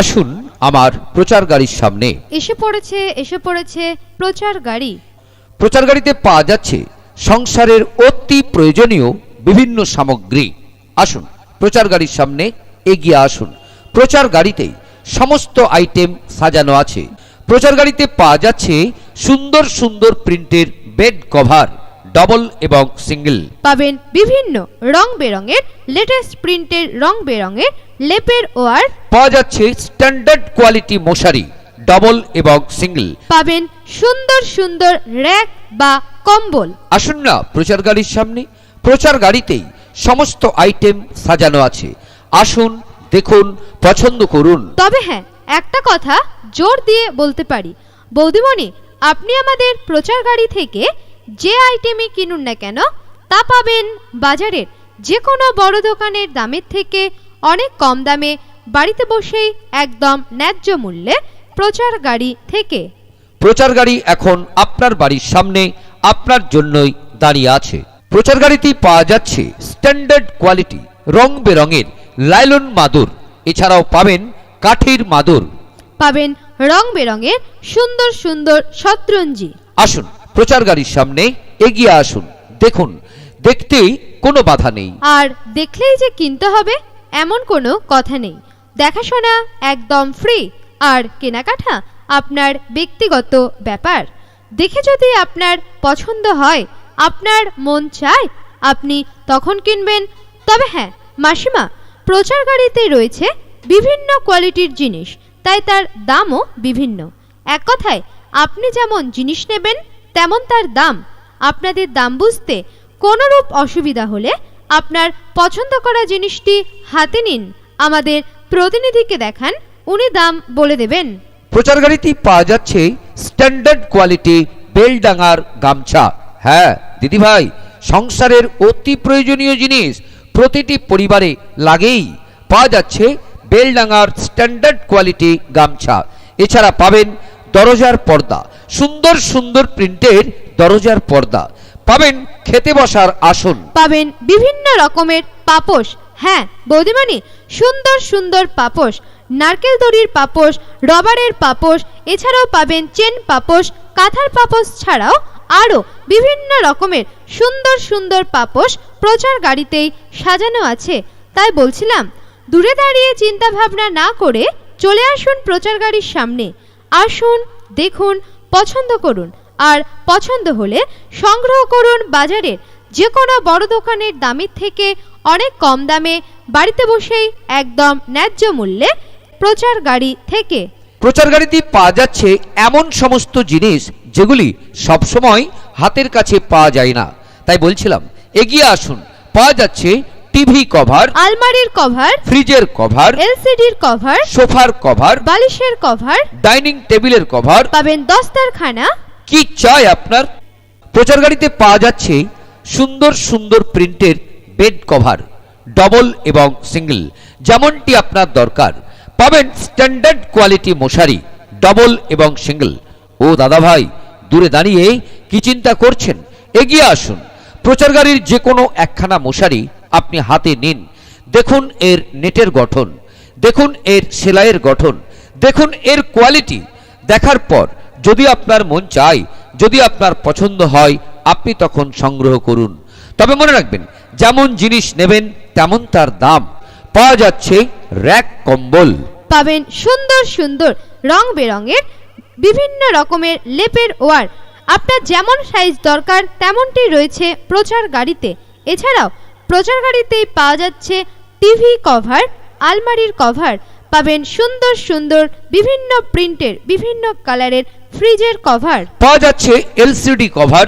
আসুন আমার প্রচার গাড়ির সামনে। এসে পড়েছে এসে পড়েছে প্রচার গাড়ি প্রচার গাড়িতে পাওয়া যাচ্ছে সংসারের অতি প্রয়োজনীয় বিভিন্ন সামগ্রী। আসুন প্রচার গাড়ির সামনে এগিয়ে আসুন। প্রচার গাড়িতেই সমস্ত আইটেম সাজানো আছে। প্রচার গাড়িতে পাওয়া যাচ্ছে সুন্দর সুন্দর প্রিন্টের বেড কভার। ডবল এবং সিঙ্গেল পাবেন বিভিন্ন রং বেরঙের লেটেস্ট প্রিন্টের রং বেরঙের লেপের ওয়ার। পাওয়া যাচ্ছে স্ট্যান্ডার্ড কোয়ালিটি মশারি ডবল এবং সিঙ্গেল পাবেন সুন্দর সুন্দর র্যাক বা কম্বল। আসুন না প্রচার গাড়ির সামনে প্রচার গাড়িতেই সমস্ত আইটেম সাজানো আছে। আসুন দেখুন পছন্দ করুন। তবে হ্যাঁ একটা কথা জোর দিয়ে বলতে পারি। বৌদিমণি আপনি আমাদের প্রচার গাড়ি থেকে যে আইটেমই কিনুন না কেন তা পাবেন বাজারের যে কোনো বড় দোকানের দামের থেকে অনেক কম দামে বাড়িতে বসেই একদম ন্যায্য মূল্যে প্রচার গাড়ি থেকে। প্রচার গাড়ি এখন আপনার বাড়ির সামনে আপনার জন্যই দাঁড়িয়ে আছে। প্রচার গাড়িতেই পাওয়া যাচ্ছে স্ট্যান্ডার্ড কোয়ালিটি রং বেরঙের লাইলন মাদুর এছাড়াও পাবেন কাঠের মাদুর। পাবেন রং বেরঙের সুন্দর সুন্দর শতরঞ্জি। আসুন প্রচার গাড়ির সামনে এগিয়ে আসুন। দেখুন, দেখতেই কোনো বাধা নেই। আর দেখলেই যে কিনতে হবে, এমন কোনো কথা নেই। দেখাশোনা একদম ফ্রি আর কেনাকাটা আপনার ব্যক্তিগত ব্যাপার। দেখে যদি আপনার পছন্দ হয়, আপনার মন চায়, আপনি তখন কিনবেন। তবে হ্যাঁ মাসিমা প্রচার গাড়িতে রয়েছে বিভিন্ন কোয়ালিটির জিনিস, তাই তার দামও বিভিন্ন। এক কথায়, আপনি যেমন জিনিস নেবেন তেমন তার দাম। আপনাদের দাম বুঝতে কোনোরূপ অসুবিধা হলে আপনার পছন্দ করা জিনিসটি হাতে নিন। আমাদের প্রতিনিধিকে দেখান, উনি দাম বলে দেবেন। প্রচার গাড়িতেই পাওয়া যাচ্ছে স্ট্যান্ডার্ড কোয়ালিটি বেলডাঙার গামছা। হ্যাঁ দিদি ভাই সংসারের অতি প্রয়োজনীয় জিনিস প্রতিটি পরিবারে লাগেই। পাওয়া যাচ্ছে বেলডাঙার স্ট্যান্ডার্ড কোয়ালিটি গামছা। এছাড়া পাবেন দরজার পর্দা সুন্দর সুন্দর প্রিন্টের দরজার পর্দা। পাবেন খেতে বসার আসন পাবেন বিভিন্ন রকমের পাপোশ। হ্যাঁ বৌদিমানি সুন্দর সুন্দর পাপোশ। নারকেল দড়ির পাপোশ, রবারের পাপোশ, এছাড়াও পাবেন চেন পাপোশ, কাঁথার পাপোশ ছাড়াও আরও বিভিন্ন রকমের সুন্দর সুন্দর পাপোশ প্রচার গাড়িতেই সাজানো আছে। তাই বলছিলাম, দূরে দাঁড়িয়ে চিন্তা ভাবনা না করে চলে আসুন প্রচার গাড়ির সামনে। আসুন, দেখুন পছন্দ করুন। আর পছন্দ হলে সংগ্রহ করুন বাজারের যে কোনো বড় দোকানের দামের থেকে অনেক কম দামে বাড়িতে বসেই একদম ন্যায্য মূল্যে প্রচার গাড়ি থেকে। প্রচার গাড়িতে পাওয়া যাচ্ছে এমন সমস্ত জিনিস যেগুলি সবসময় হাতের কাছে পাওয়া যায় না। তাই বলছিলাম, এগিয়ে আসুন। পাওয়া যাচ্ছে টিভি কভার আলমারির কভার ফ্রিজের কভার এলসিডির কভার সোফার কভার বালিশের কভার ডাইনিং টেবিলের কভার পাবেন দস্তারখানা। কি চাই আপনার? প্রচার গাড়িতে পাওয়া যাচ্ছে সুন্দর সুন্দর প্রিন্টের বেড কভার ডবল এবং সিঙ্গেল যেমনটি আপনার দরকার। পাবেন স্ট্যান্ডার্ড কোয়ালিটি মশারি ডবল এবং সিঙ্গেল ও দাদা ভাই দূরে দাঁড়িয়ে কি চিন্তা করছেন? এগিয়ে আসুন। প্রচার গাড়ির যে কোনো একখানা মশারি আপনি হাতে নিন। দেখুন এর নেটের গঠন, দেখুন এর সেলাইয়ের গঠন, দেখুন এর কোয়ালিটি দেখার পর যদি আপনার মন চায়, যদি আপনার পছন্দ হয়, আপনি তখন সংগ্রহ করুন। তবে মনে রাখবেন, যেমন জিনিস নেবেন, তেমন তার দাম। পাওয়া যাচ্ছে র্যাক কম্বল। পাবেন সুন্দর সুন্দর রং বেরঙের বিভিন্ন রকমের লেপের ওয়ার। আপনার যেমন সাইজ দরকার, তেমনটি রয়েছে প্রচার গাড়িতে। এছাড়াও প্রচার গাড়িতেই পাওয়া যাচ্ছে টিভি কভার আলমারির কভার। পাবেন সুন্দর সুন্দর বিভিন্ন প্রিন্টের বিভিন্ন কালারের ফ্রিজের কভার। পাওয়া যাচ্ছে এলসিডি কভার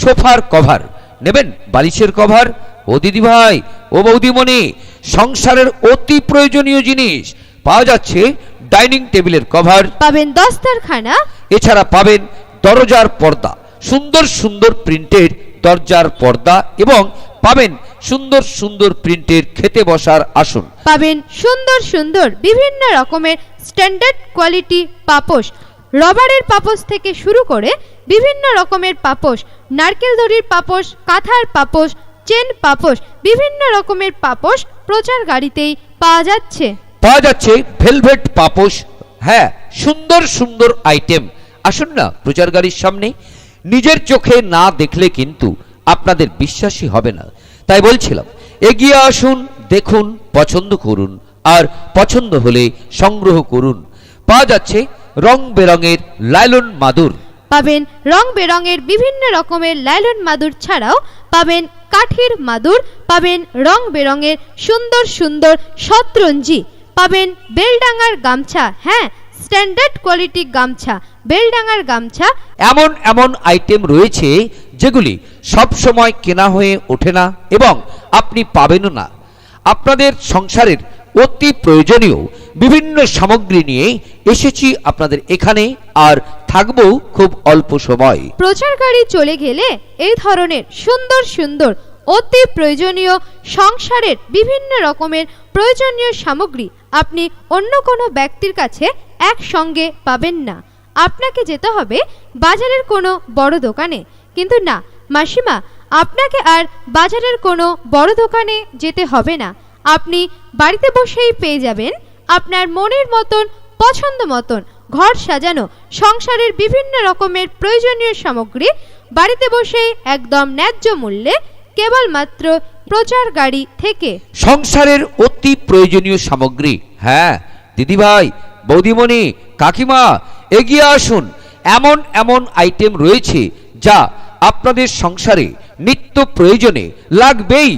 সোফার কভার। নেবেন বালিশের কভার? ও দিদি ভাই ও বৌদিমণি সংসারের অতি প্রয়োজনীয় জিনিস। পাওয়া যাচ্ছে ডাইনিং টেবিলের কভার। পাবেন দস্তারখানা। এছাড়া পাবেন দরজার পর্দা। সুন্দর সুন্দর প্রিন্টের দরজার পর্দা এবং পাবেন সুন্দর সুন্দর প্রিন্টের খেতে বসার আসন। পাবেন সুন্দর সুন্দর বিভিন্ন রকমের স্ট্যান্ডার্ড কোয়ালিটি পাপোশ। রবারের পাপোশ থেকে শুরু করে বিভিন্ন রকমের পাপোশ নারকেল দড়ির পাপোশ কাঁথার পাপোশ চেন পাপোশ বিভিন্ন রকমের পাপোশ প্রচার গাড়িতেই পাওয়া যাচ্ছে। পাওয়া যাচ্ছে ভেলভেট পাপোশ। হ্যাঁ সুন্দর সুন্দর আইটেম আসুন না প্রচার গাড়ির সামনে। নিজের চোখে না দেখলে কিন্তু আপনাদের বিশ্বাসই হবে না। তাই বলছিলাম এগিয়ে আসুন দেখুন পছন্দ করুন আর পছন্দ হলে সংগ্রহ করুন। পাওয়া যাচ্ছে রং বেরঙের লাইলন মাদুর। পাবেন রং বেরঙের বিভিন্ন রকমের লাইলন মাদুর ছাড়াও পাবেন কাঠের মাদুর পাবেন রং বেরঙের সুন্দর সুন্দর শতরঞ্জি পাবেন বেলডাঙ্গার গামছা হ্যাঁ স্ট্যান্ডার্ড কোয়ালিটি গামছা বেলডাঙ্গার গামছা। এমন এমন আইটেম রয়েছে যেগুলি সব সময় কেনা হয়ে ওঠে না এবং আপনি পাবেনও না। আপনাদের সংসারের অতি প্রয়োজনীয় বিভিন্ন সামগ্রী নিয়ে এসেছি আপনাদের এখানে আর থাকব খুব অল্প সময়। প্রচার গাড়ি চলে গেলে এই ধরনের সুন্দর সুন্দর অতি প্রয়োজনীয় সংসারের বিভিন্ন রকমের প্রয়োজনীয় সামগ্রী আপনি অন্য কোনো ব্যক্তির কাছে একসঙ্গে পাবেন না। আপনাকে যেতে হবে বাজারের কোনো বড় দোকানে। কিন্তু না, মাসিমা, আপনাকে আর বাজারের কোনো বড় দোকানে যেতে হবে না। আপনি বাড়িতে বসেই পেয়ে যাবেন আপনার মনের মতন, পছন্দ মতন ঘর সাজানো, সংসারের বিভিন্ন রকমের প্রয়োজনীয় সামগ্রী, বাড়িতে বসেই একদম ন্যায্য মূল্যে কেবলমাত্র প্রচার গাড়ি থেকে। সংসারের অতি প্রয়োজনীয় সামগ্রী। হ্যাঁ দিদিভাই, বৌদিমণি, কাকিমা, এগিয়ে আসুন। এমন এমন আইটেম রয়েছে যা আপনাদের সংসারে নিত্য প্রয়োজনে লাগবেই।